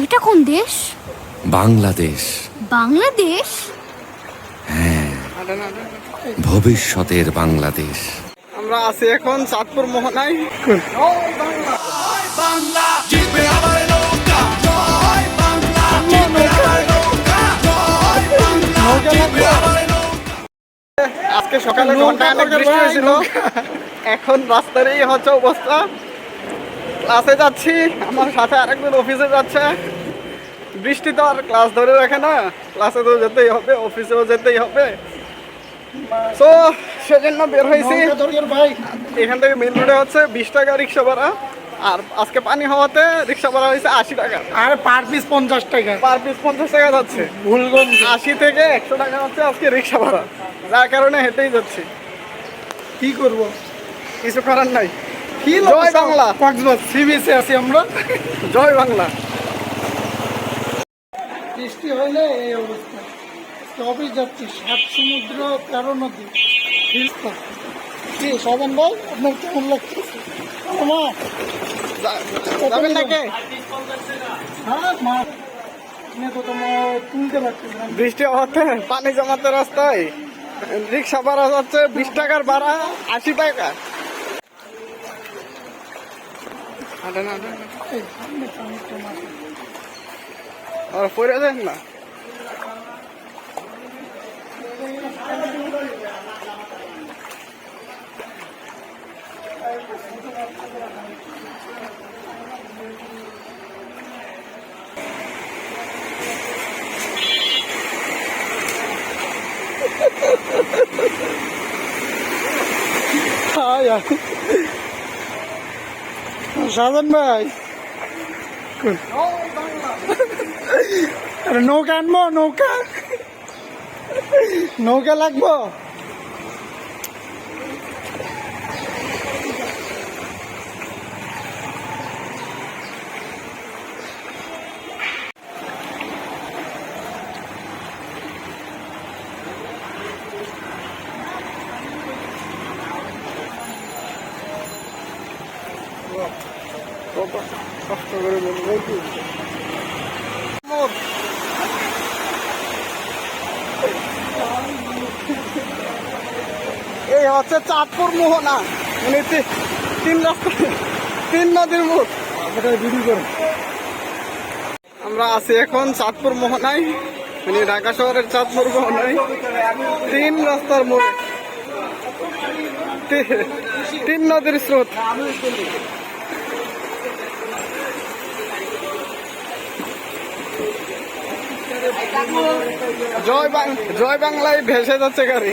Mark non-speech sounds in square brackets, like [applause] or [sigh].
এটা কোন দেশ? বাংলাদেশ। বাংলাদেশ? হ্যাঁ ভবিষ্যতের বাংলাদেশ। আমরা আছি এখন চাঁদপুর মোহনায়। আজকে সকালে ঘণ্টা বৃষ্টি হয়েছিল। এখন রাস্তার এই হচ্ছে অবস্থা। ক্লাসে যাচ্ছি আমার সাথে আরেকজন অফিসে যাচ্ছে। বৃষ্টি তো আর ক্লাস ধরে রাখে না ক্লাসে তো যেতেই হবে অফিসেও যেতেই হবে। তো সেজন্য বের হয়েছি। এখান থেকে মেন রোডে হচ্ছে বিশ টাকা রিক্সা ভাড়া। আর আজকে পানি হওয়াতে রিক্সা ভাড়া হয়েছে আশি টাকা। আর পার পিস পঞ্চাশ টাকা। পার পিস পঞ্চাশ টাকা যাচ্ছে। ভুলগঞ্জ। আশি থেকে একশো টাকা হচ্ছে আজকে রিক্সা ভাড়া। যার কারণে হেঁটেই যাচ্ছি। কি করব? কিছু করার নাই। জয় বাংলা। আছি আমরা। জয় বাংলা। বৃষ্টি হইলে এই অবস্থা। সবই যাচ্ছি সাত সমুদ্র তেরো নদী। কি সবেন ভাই আপনার কেমন হ্যাঁ বৃষ্টি পানি জমাতে রাস্তায়। রিক্সা ভাড়া যাচ্ছে বিশ টাকার ভাড়া আশি টাকা। Hablan, hablan. Sí. Ahora fuera de nada. [laughs] সাজান ভাই। নৌকা আনব নৌকা। নৌকা লাগবো? কষ্ট করে এই হচ্ছে চাঁদপুর মোহনা। মানে তিন তিন নদীর মুখ আমরা আছি এখন চাঁদপুর মোহনায়। মানে ঢাকা শহরের চাঁদপুর মোহনায়। তিন রাস্তার মোড়। তিন নদীর স্রোত। জয় বাংলায় ভেসে যাচ্ছে গাড়ি।